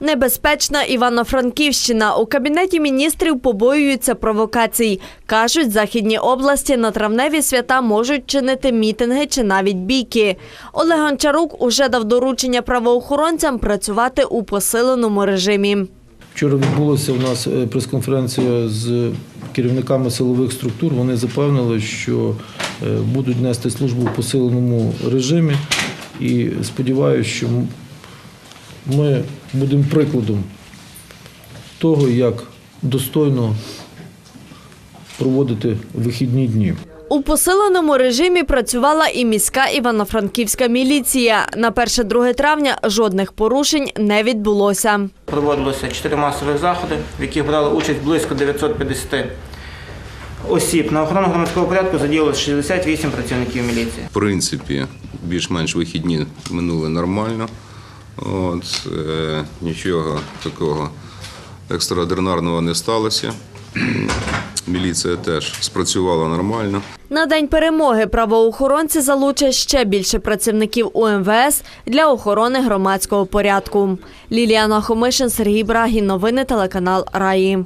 Небезпечна Івано-Франківщина. У кабінеті міністрів побоюються провокацій. Кажуть, західні області на травневі свята можуть чинити мітинги чи навіть бійки. Олег Гончарук уже дав доручення правоохоронцям працювати у посиленому режимі. Вчора відбулася у нас е, прес-конференція з керівниками силових структур. Вони запевнили, що е, будуть нести службу в посиленому режимі. І сподіваюся, що ми будемо прикладом того, як достойно проводити вихідні дні. У посиленому режимі працювала і міська івано-франківська міліція. На 1-2 травня жодних порушень не відбулося. Проводилося чотири масові заходи, в яких брали участь близько 950 осіб. На охорону громадського порядку задіялося 68 працівників міліції. В принципі, більш-менш вихідні минули нормально. От, е, нічого такого екстраординарного не сталося. Міліція теж спрацювала нормально. На день перемоги правоохоронці залучать ще більше працівників УМВС для охорони громадського порядку. Ліліана Хомишин, Сергій Брагін. Новини телеканал Раї.